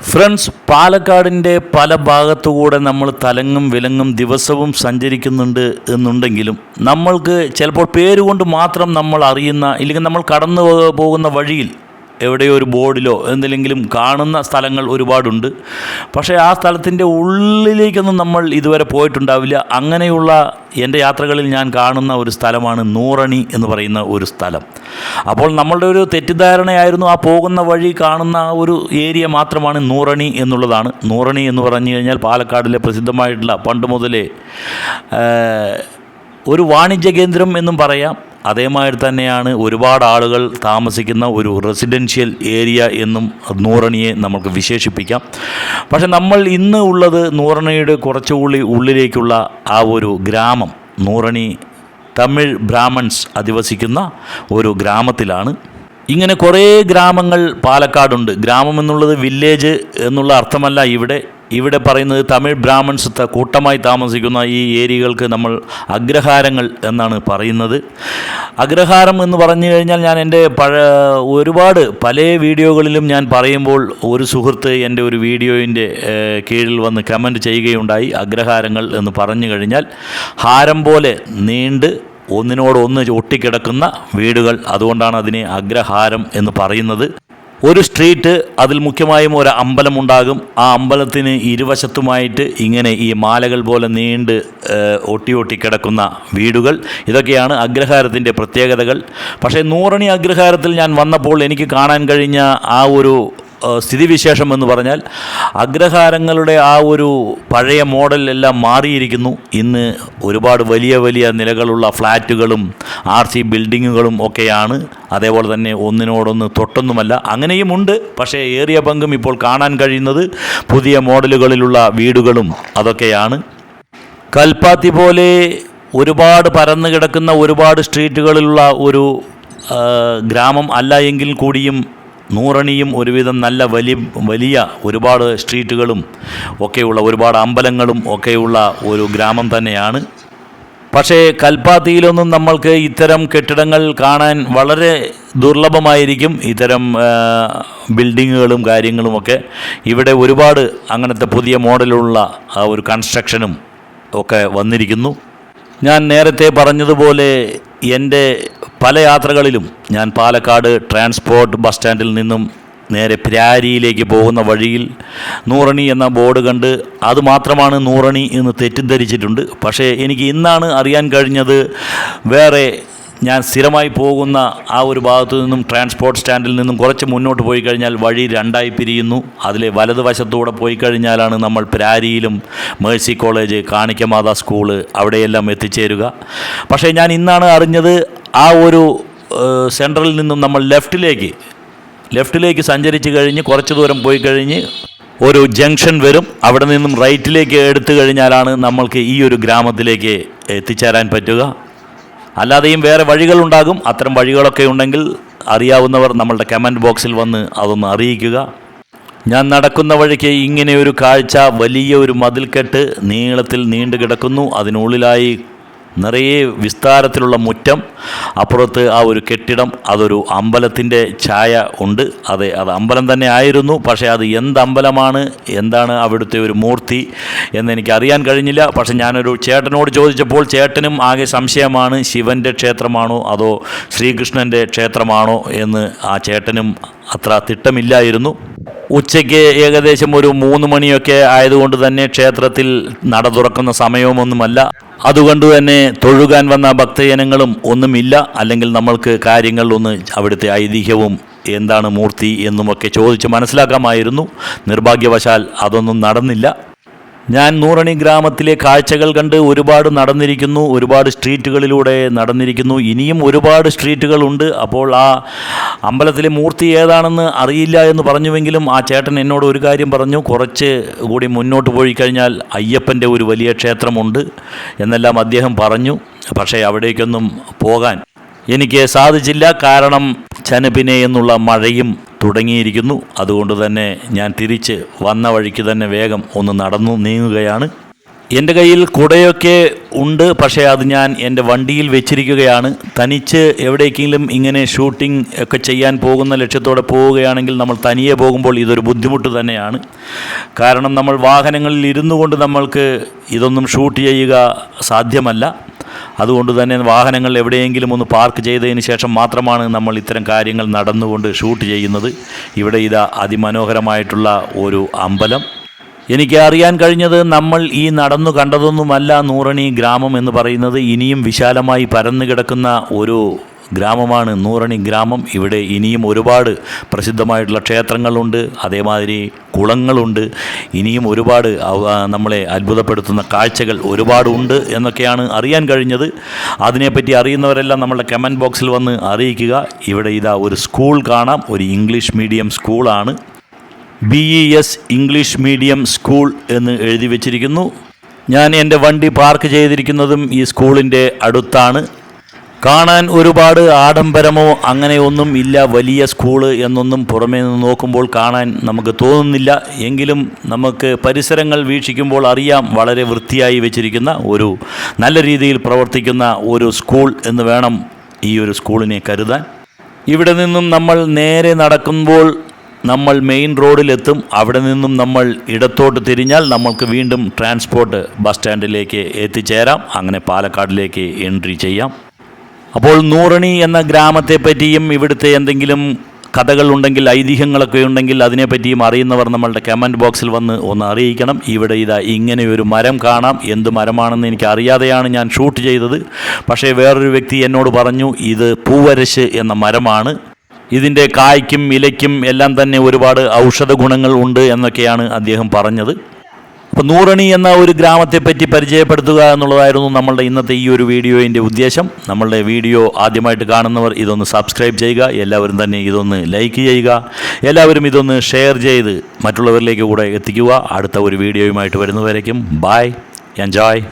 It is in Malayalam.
ഫ്രണ്ട്സ് പാലക്കാടിന്റെ പല ഭാഗത്തുകൂടെ നമ്മൾ തലങ്ങും വിലങ്ങും ദിവസവും സഞ്ചരിക്കുന്നുണ്ട് എന്നുണ്ടെങ്കിലും നമ്മൾക്ക് ചിലപ്പോൾ പേരുകൊണ്ട് മാത്രം നമ്മൾ അറിയുന്ന ഇല്ലെങ്കിൽ നമ്മൾ കടന്നു പോകുന്ന വഴിയിൽ എവിടെയോ ഒരു ബോർഡിലോ എന്തെങ്കിലും കാണുന്ന സ്ഥലങ്ങൾ ഒരുപാടുണ്ട്. പക്ഷേ ആ സ്ഥലത്തിന്റെ ഉള്ളിലേക്കൊന്നും നമ്മൾ ഇതുവരെ പോയിട്ടുണ്ടാവില്ല. അങ്ങനെയുള്ള എന്റെ യാത്രകളിൽ ഞാൻ കാണുന്ന ഒരു സ്ഥലമാണ് നൂറണി എന്ന് പറയുന്ന ഒരു സ്ഥലം. അപ്പോൾ നമ്മളുടെ ഒരു തെറ്റിദ്ധാരണയായിരുന്നു ആ പോകുന്ന വഴി കാണുന്ന ഒരു ഏരിയ മാത്രമാണ് നൂറണി എന്നുള്ളതാണ്. നൂറണി എന്ന് പറഞ്ഞു കഴിഞ്ഞാൽ പാലക്കാടിലെ പ്രസിദ്ധമായിട്ടുള്ള പണ്ട് മുതലേ ഒരു വാണിജ്യ കേന്ദ്രം എന്നും പറയാം. അതേമാതിരി തന്നെയാണ് ഒരുപാട് ആളുകൾ താമസിക്കുന്ന ഒരു റെസിഡൻഷ്യൽ ഏരിയ എന്നും നൂറണിയെ നമുക്ക് വിശേഷിപ്പിക്കാം. പക്ഷെ നമ്മൾ ഇന്ന് ഉള്ളത് നൂറണിയുടെ കുറച്ചുകൂടി ഉള്ളിലേക്കുള്ള ആ ഒരു ഗ്രാമം. നൂറണി തമിഴ് ബ്രാഹ്മൺസ് അധിവസിക്കുന്ന ഒരു ഗ്രാമത്തിലാണ്. ഇങ്ങനെ കുറേ ഗ്രാമങ്ങൾ പാലക്കാടുണ്ട്. ഗ്രാമം എന്നുള്ളത് വില്ലേജ് എന്നുള്ള അർത്ഥമല്ല ഇവിടെ. ഇവിടെ പറയുന്നത് തമിഴ് ബ്രാഹ്മൺസ് കൂട്ടമായി താമസിക്കുന്ന ഈ ഏരിയകൾക്ക് നമ്മൾ അഗ്രഹാരങ്ങൾ എന്നാണ് പറയുന്നത്. അഗ്രഹാരം എന്ന് പറഞ്ഞു കഴിഞ്ഞാൽ ഞാൻ എന്റെ പഴ ഒരുപാട് പല വീഡിയോകളിലും ഞാൻ പറയുമ്പോൾ ഒരു സുഹൃത്ത് എന്റെ ഒരു വീഡിയോയിന്റെ കീഴിൽ വന്ന് കമന്റ് ചെയ്യുകയുണ്ടായി അഗ്രഹാരങ്ങൾ എന്ന് പറഞ്ഞു കഴിഞ്ഞാൽ ഹാരം പോലെ നീണ്ട് ഒന്നിനോടൊന്ന് ഒട്ടിക്കിടക്കുന്ന വീടുകൾ അതുകൊണ്ടാണ് അതിനെ അഗ്രഹാരം എന്ന് പറയുന്നത്. ഒരു സ്ട്രീറ്റ് അതിൽ മുഖ്യമായും ഒരു അമ്പലം ഉണ്ടാകും. ആ അമ്പലത്തിന് ഇരുവശത്തുമായിട്ട് ഇങ്ങനെ ഈ മാലകൾ പോലെ നീണ്ട് ഒട്ടി ഒട്ടി കിടക്കുന്ന വീടുകൾ. ഇതൊക്കെയാണ് അഗ്രഹാരത്തിന്റെ പ്രത്യേകതകൾ. പക്ഷേ നൂറണി അഗ്രഹാരത്തിൽ ഞാൻ വന്നപ്പോൾ എനിക്ക് കാണാൻ കഴിഞ്ഞ ആ ഒരു സ്ഥിതിവിശേഷം എന്ന് പറഞ്ഞാൽ അഗ്രഹാരങ്ങളുടെ ആ ഒരു പഴയ മോഡലെല്ലാം മാറിയിരിക്കുന്നു. ഇന്ന് ഒരുപാട് വലിയ വലിയ നിലകളുള്ള ഫ്ലാറ്റുകളും ആർ സി ബിൽഡിങ്ങുകളും ഒക്കെയാണ്. അതേപോലെ തന്നെ ഒന്നിനോടൊന്ന് തൊട്ടൊന്നുമല്ല. അങ്ങനെയുമുണ്ട് പക്ഷേ ഏറിയ പങ്കും ഇപ്പോൾ കാണാൻ കഴിയുന്നത് പുതിയ മോഡലുകളിലുള്ള വീടുകളും അതൊക്കെയാണ്. കൽപ്പാത്തി പോലെ ഒരുപാട് പരന്നു കിടക്കുന്ന ഒരുപാട് സ്ട്രീറ്റുകളിലുള്ള ഒരു ഗ്രാമം അല്ല എങ്കിൽ കൂടിയും നൂറണിയും ഒരുവിധം നല്ല വലിയ വലിയ ഒരുപാട് സ്ട്രീറ്റുകളും ഒക്കെയുള്ള ഒരുപാട് അമ്പലങ്ങളും ഒക്കെയുള്ള ഒരു ഗ്രാമം തന്നെയാണ്. പക്ഷേ കൽപ്പാത്തിയിലൊന്നും നമ്മൾക്ക് ഇത്തരം കെട്ടിടങ്ങൾ കാണാൻ വളരെ ദുർലഭമായിരിക്കും. ഇത്തരം ബിൽഡിങ്ങുകളും കാര്യങ്ങളുമൊക്കെ ഇവിടെ ഒരുപാട് അങ്ങനത്തെ പുതിയ മോഡലുള്ള ആ ഒരു കൺസ്ട്രക്ഷനും ഒക്കെ വന്നിരിക്കുന്നു. ഞാൻ നേരത്തെ പറഞ്ഞതുപോലെ എന്റെ പല യാത്രകളിലും ഞാൻ പാലക്കാട് ട്രാൻസ്പോർട്ട് ബസ് സ്റ്റാൻഡിൽ നിന്നും നേരെ പ്രാരിയിലേക്ക് പോകുന്ന വഴിയിൽ നൂറണി എന്ന ബോർഡ് കണ്ട് അത് മാത്രമാണ് നൂറണി എന്ന് തെറ്റിദ്ധരിച്ചിട്ടുണ്ട്. പക്ഷേ എനിക്ക് ഇന്നാണ് അറിയാൻ കഴിഞ്ഞത് വേറെ ഞാൻ സ്ഥിരമായി പോകുന്ന ആ ഒരു ഭാഗത്തു നിന്നും ട്രാൻസ്പോർട്ട് സ്റ്റാൻഡിൽ നിന്നും കുറച്ച് മുന്നോട്ട് പോയി കഴിഞ്ഞാൽ വഴി രണ്ടായി പിരിയുന്നു. അതിലെ വലതുവശത്തൂടെ പോയി കഴിഞ്ഞാലാണ് നമ്മൾ പ്രാരിയിലും മേഴ്സി കോളേജ് കാണിക്കമാത സ്കൂൾ അവിടെയെല്ലാം എത്തിച്ചേരുക. പക്ഷേ ഞാൻ ഇന്നാണ് അറിഞ്ഞത് ആ ഒരു സെൻട്രലിൽ നിന്നും നമ്മൾ ലെഫ്റ്റിലേക്ക് ലെഫ്റ്റിലേക്ക് സഞ്ചരിച്ച് കഴിഞ്ഞ് കുറച്ച് ദൂരം പോയി കഴിഞ്ഞ് ഒരു ജംഗ്ഷൻ വരും. അവിടെ നിന്നും റൈറ്റിലേക്ക് എടുത്തു കഴിഞ്ഞാലാണ് നമ്മൾക്ക് ഈ ഒരു ഗ്രാമത്തിലേക്ക് എത്തിച്ചേരാൻ പറ്റുക. അല്ലാതെയും വേറെ വഴികളുണ്ടാകും. അത്തരം വഴികളൊക്കെ ഉണ്ടെങ്കിൽ അറിയാവുന്നവർ നമ്മളുടെ കമന്റ് ബോക്സിൽ വന്ന് അതൊന്ന് അറിയിക്കുക. ഞാൻ നടക്കുന്ന വഴിക്ക് ഇങ്ങനെയൊരു കാഴ്ച വലിയ ഒരു മതിൽക്കെട്ട് നീളത്തിൽ നീണ്ടു കിടക്കുന്നു അതിനുള്ളിലായി നിറയെ വിസ്താരത്തിലുള്ള മുറ്റം. അപ്പുറത്ത് ആ ഒരു കെട്ടിടം അതൊരു അമ്പലത്തിന്റെ ഛായ ഉണ്ട്. അതെ അത് അമ്പലം തന്നെ ആയിരുന്നു പക്ഷേ അത് എന്ത് അമ്പലമാണ് എന്താണ് അവിടുത്തെ ഒരു മൂർത്തി എന്നെനിക്ക് അറിയാൻ കഴിഞ്ഞില്ല. പക്ഷേ ഞാനൊരു ചേട്ടനോട് ചോദിച്ചപ്പോൾ ചേട്ടനും ആകെ സംശയമാണ് ശിവന്റെ ക്ഷേത്രമാണോ അതോ ശ്രീകൃഷ്ണന്റെ ക്ഷേത്രമാണോ എന്ന് ആ ചേട്ടനും അത്ര തിട്ടമില്ലായിരുന്നു. ഉച്ചയ്ക്ക് ഏകദേശം ഒരു മൂന്ന് മണിയൊക്കെ ആയതുകൊണ്ട് തന്നെ ക്ഷേത്രത്തിൽ നട തുറക്കുന്ന സമയവുമൊന്നുമല്ല അതുകൊണ്ട് തന്നെ തൊഴുകാൻ വന്ന ഭക്തജനങ്ങളും ഒന്നുമില്ല. അല്ലെങ്കിൽ നമ്മൾക്ക് കാര്യങ്ങൾ ഒന്ന് അവിടുത്തെ ഐതിഹ്യവും എന്താണ് മൂർത്തി എന്നുമൊക്കെ ചോദിച്ച് മനസ്സിലാക്കാമായിരുന്നു. നിർഭാഗ്യവശാൽ അതൊന്നും നടന്നില്ല. ഞാൻ നൂറണി ഗ്രാമത്തിലെ കാഴ്ചകൾ കണ്ട് ഒരുപാട് നടന്നിരിക്കുന്നു ഒരുപാട് സ്ട്രീറ്റുകളിലൂടെ നടന്നിരിക്കുന്നു. ഇനിയും ഒരുപാട് സ്ട്രീറ്റുകളുണ്ട് അപ്പോൾ ആ അമ്പലത്തിലെ മൂർത്തി ഏതാണെന്ന് അറിയില്ല എന്ന് പറഞ്ഞുവെങ്കിലും ആ ചേട്ടൻ എന്നോട് ഒരു കാര്യം പറഞ്ഞു. കുറച്ച് കൂടി മുന്നോട്ട് പോയി കഴിഞ്ഞാൽ അയ്യപ്പന്റെ ഒരു വലിയ ക്ഷേത്രമുണ്ട് എന്നെല്ലാം അദ്ദേഹം പറഞ്ഞു. പക്ഷേ അവിടേക്കൊന്നും പോകാൻ എനിക്ക് സാധിച്ചില്ല. കാരണം ചനപ്പിനെ എന്നുള്ള മഴയും തുടങ്ങിയിരിക്കുന്നു. അതുകൊണ്ട് തന്നെ ഞാൻ തിരിച്ച് വന്ന വഴിക്ക് തന്നെ വേഗം ഒന്ന് നടന്നു നീങ്ങുകയാണ്. എന്റെ കയ്യിൽ കുടയൊക്കെ ഉണ്ട്. പക്ഷേ അത് ഞാൻ എന്റെ വണ്ടിയിൽ വെച്ചിരിക്കുകയാണ്. തനിച്ച് എവിടേക്കെങ്കിലും ഇങ്ങനെ ഷൂട്ടിംഗ് ഒക്കെ ചെയ്യാൻ പോകുന്ന ലക്ഷ്യത്തോടെ പോവുകയാണെങ്കിൽ നമ്മൾ തനിയെ പോകുമ്പോൾ ഇതൊരു ബുദ്ധിമുട്ട് തന്നെയാണ്. കാരണം നമ്മൾ വാഹനങ്ങളിൽ ഇരുന്നു കൊണ്ട് നമ്മൾക്ക് ഇതൊന്നും ഷൂട്ട് ചെയ്യുക സാധ്യമല്ല. അതുകൊണ്ട് തന്നെ വാഹനങ്ങൾ എവിടെയെങ്കിലും ഒന്ന് പാർക്ക് ചെയ്തതിന് ശേഷം മാത്രമാണ് നമ്മൾ ഇത്തരം കാര്യങ്ങൾ നടന്നുകൊണ്ട് ഷൂട്ട് ചെയ്യുന്നത്. ഇവിടെ ഇതാ അതിമനോഹരമായിട്ടുള്ള ഒരു അമ്പലം. എനിക്ക് അറിയാൻ കഴിഞ്ഞത് നമ്മൾ ഈ നടന്നു കണ്ടതൊന്നുമല്ല നൂറണി ഗ്രാമം എന്ന് പറയുന്നത്. ഇനിയും വിശാലമായി പരന്നു കിടക്കുന്ന ഒരു ഗ്രാമമാണ്. നൂറണി ഗ്രാമം. ഇവിടെ ഇനിയും ഒരുപാട് പ്രസിദ്ധമായിട്ടുള്ള ക്ഷേത്രങ്ങളുണ്ട്. അതേമാതിരി കുളങ്ങളുണ്ട്. ഇനിയും ഒരുപാട് നമ്മളെ അത്ഭുതപ്പെടുത്തുന്ന കാഴ്ചകൾ ഒരുപാടുണ്ട് എന്നൊക്കെയാണ് അറിയാൻ കഴിഞ്ഞത്. അതിനെപ്പറ്റി അറിയുന്നവരെല്ലാം നമ്മളുടെ കമന്റ് ബോക്സിൽ വന്ന് അറിയിക്കുക. ഇവിടെ ഇതാ ഒരു സ്കൂൾ കാണാം. ഒരു ഇംഗ്ലീഷ് മീഡിയം സ്കൂളാണ് B E S English medium school എന്ന് എഴുതി വച്ചിരിക്കുന്നു. ഞാൻ എന്റെ വണ്ടി പാർക്ക് ചെയ്തിരിക്കുന്നതും ഈ സ്കൂളിന്റെ അടുത്താണ്. കാണാൻ ഒരുപാട് ആഡംബരമോ അങ്ങനെയൊന്നും ഇല്ല വലിയ സ്കൂൾ എന്നൊന്നും പുറമേ നിന്ന് നോക്കുമ്പോൾ കാണാൻ നമുക്ക് തോന്നുന്നില്ല. എങ്കിലും നമുക്ക് പരിസരങ്ങൾ വീക്ഷിക്കുമ്പോൾ അറിയാം വളരെ വൃത്തിയായി വെച്ചിരിക്കുന്ന ഒരു നല്ല രീതിയിൽ പ്രവർത്തിക്കുന്ന ഒരു സ്കൂൾ എന്ന് വേണം ഈ ഒരു സ്കൂളിനെ കരുതാൻ. ഇവിടെ നിന്നും നമ്മൾ നേരെ നടക്കുമ്പോൾ നമ്മൾ മെയിൻ റോഡിലെത്തും. അവിടെ നിന്നും നമ്മൾ ഇടത്തോട്ട് തിരിഞ്ഞാൽ നമ്മൾക്ക് വീണ്ടും ട്രാൻസ്പോർട്ട് ബസ് സ്റ്റാൻഡിലേക്ക് എത്തിച്ചേരാം. അങ്ങനെ പാലക്കാടിലേക്ക് എൻട്രി ചെയ്യാം. അപ്പോൾ നൂറണി എന്ന ഗ്രാമത്തെ പറ്റിയും ഇവിടുത്തെ എന്തെങ്കിലും കഥകൾ ഉണ്ടെങ്കിൽ ഐതിഹ്യങ്ങളൊക്കെ ഉണ്ടെങ്കിൽ അതിനെപ്പറ്റിയും അറിയുന്നവർ നമ്മളുടെ കമന്റ് ബോക്സിൽ വന്ന് ഒന്ന് അറിയിക്കണം. ഇവിടെ ഇതാ ഇങ്ങനെ ഒരു മരം കാണാം. എന്ത് മരമാണെന്ന് എനിക്ക് അറിയാതെയാണ് ഞാൻ ഷൂട്ട് ചെയ്തത്. പക്ഷേ വേറൊരു വ്യക്തി എന്നോട് പറഞ്ഞു ഇത് പൂവരശ് എന്ന മരമാണ്. ഇതിന്റെ കായ്ക്കും ഇലയ്ക്കും എല്ലാം തന്നെ ഒരുപാട് ഔഷധ ഗുണങ്ങൾ ഉണ്ട് എന്നൊക്കെയാണ് അദ്ദേഹം പറഞ്ഞത്. അപ്പോൾ നൂറണി എന്ന ഒരു ഗ്രാമത്തെപ്പറ്റി പരിചയപ്പെടുത്തുക എന്നുള്ളതായിരുന്നു നമ്മളുടെ ഇന്നത്തെ ഈ ഒരു വീഡിയോയിന്റെ ഉദ്ദേശം. നമ്മളുടെ വീഡിയോ ആദ്യമായിട്ട് കാണുന്നവർ ഇതൊന്ന് സബ്സ്ക്രൈബ് ചെയ്യുക എല്ലാവരും തന്നെ ഇതൊന്ന് ലൈക്ക് ചെയ്യുക എല്ലാവരും ഇതൊന്ന് ഷെയർ ചെയ്ത് മറ്റുള്ളവരിലേക്ക് കൂടെ എത്തിക്കുക. അടുത്ത ഒരു വീഡിയോയുമായിട്ട് വരുന്നവരേക്കും ബായ് എൻജോയ്.